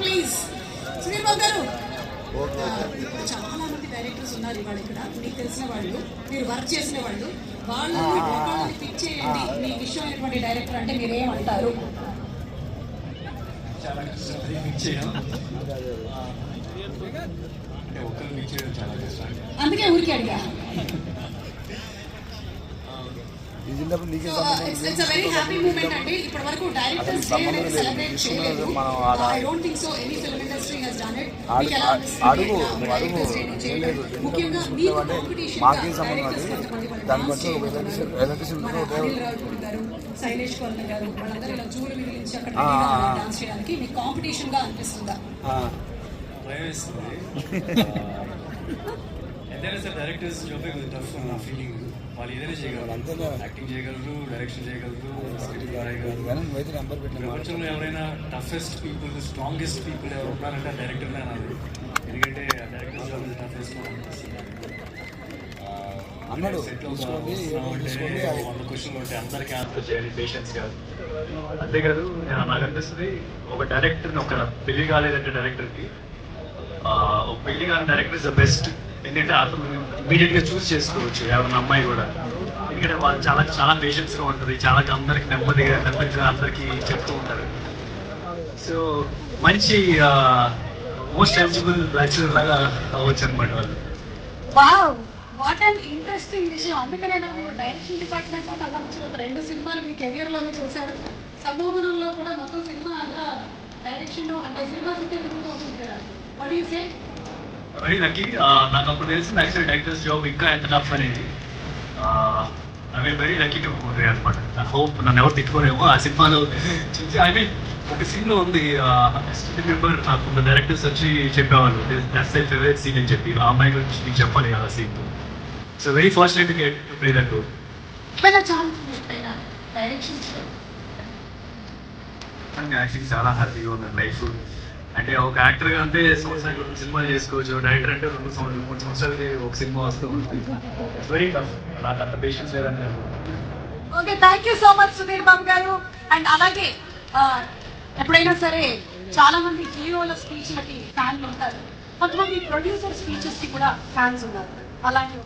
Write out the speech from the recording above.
Please గారు. చాలా మంది డైరెక్టర్స్ ఉన్నారు ఇక్కడ. మీకు తెలిసిన వాళ్ళు మీరు వర్క్ చేసిన వాళ్ళు. వాళ్ళు వాళ్ళని మీ విషయం అయినటువంటి డైరెక్టర్ అంటే మీరు ఏమంటారు? అందుకే ఊరికి అడిగా. అనేది సెలబ్రేట్ చేయలేదు. మనం ఆడ- I don't think so any film industry has done it అడుగు- ఇలా నువ్వు అడుగు. Directors Day ని చేయడం. లేదు. ముఖ్యంగా ఎందుకు మీకు అంటే కాంపిటీషన్ మాకేం సంబంధం అది? మన అనిల్ రావుపూడి గారు శైలేష్ కొల్ల గారు వాళ్ళందరూ ఇలా జూలు మిగిలించి అక్కడ. డాన్స్ చేయడానికి మీకు కాంపిటీషన్గా అనిపిస్తుందా? ఆ, భయం ఎంతైనా సార్ డైరెక్టర్స్ జాబ్ టఫ్ నా ఫీలింగ్ వాళ్ళు ఏదైనా చేయగలరు. అంతేనా? యాక్టింగ్ చేయగలరు డైరెక్షన్ చేయగలరు ప్రపంచంలో ఎవరైనా టఫెస్ట్ పీపుల్ స్ట్రాంగెస్ట్ పీపుల్ ఎవరు ఉన్నారంటే ఆ డైరెక్టర్నే అనాలి. ఎందుకంటే ఆ డైరెక్టర్ జాబ్ టఫెస్ట్ అన్నాడు వంద క్వశ్చన్లు ఉంటాయి అందరికీ ఆన్సర్ చేయాలి పేషెన్స్ కాదు. అంతేకాదు నా- నాకు అనిపిస్తుంది? ఒక డైరెక్టర్ ఒక పెళ్ళి కాలేదంటే డైరెక్టర్కి ఒక పెళ్ళి కాని డైరెక్టర్ ఇస్ ద బెస్ట్ ఎందుకంటే అతను ఇమీడియట్గా చూస్ చేసుకోవచ్చు ఎవరిన అమ్మాయి కూడా. ఎందుకంటే వాళ్ళు చాలా చాలా పేషెన్స్గా ఉంటుంది చాలా అందరికి నెమ్మదిగా నెమ్మదిగా అందరికి చెప్తూ ఉంటారు. సో మంచి మోస్ట్ ఎలిజిబుల్ బ్యాచులర్ లాగా అవ్వచ్చు అనమాట వాళ్ళు. వావ్! వాట్ అండ్ ఇంట్రెస్టింగ్ విషయం. అందుకనే నాకు డైరెక్షన్ డిపార్ట్మెంట్లో అలా వచ్చిన రెండు సినిమాలు మీ కెరియర్లో చూశారు. సమూహంలో కూడా మొత్తం సినిమా అంతా డైరెక్షన్ అంటే సినిమా చుట్టే తిరుగుతూ ఉంటుంది కదా. What you say very lucky నాకు అప్పుడు తెలిసింది యాక్చువల్ డైరెక్టర్స్ జాబ్ ఇంకా ఎంత టఫ్ అనేది. I mean very lucky to అనమాట నా హోప్ నన్ను ఎవరు తిట్టుకోరేమో ఆ సినిమాలో. చూసి ఐ మీన్ ఒక సీన్లో ఉంది రిమెంబర్ నాకు డైరెక్టర్స్ వచ్చి చెప్పేవాళ్ళు. దట్స్ మై ఫేవరెట్ సీన్ అని చెప్పి. ఆ అమ్మాయి గురించి నీకు చెప్పాలి ఆ scene so very first to get to play that role actually చాలా హ్యాపీగా ఉంది లైఫ్ అంటే ఒక యాక్టర్గా అంటే సంవత్సరాలు రెండు సినిమాలు చేసుకోవచ్చు. డైరెక్టర్ అంటే రెండు సంవత్సరాలు మూడు సంవత్సరాలు ఒక సినిమా వస్తూ ఉంటుంది. వెరీ టఫ్ నాకు అంత పేషెన్స్ లేదని okay thank you so much Sudheer Babu garu. And అలాగే ఎప్పుడైనా సరే చాలా మంది హీరోల స్పీచ్లకి ఫ్యాన్లు ఉంటారు. కొంతమంది ప్రొడ్యూసర్ స్పీచెస్కి కూడా ఫ్యాన్స్ ఉన్నారు. అలాగే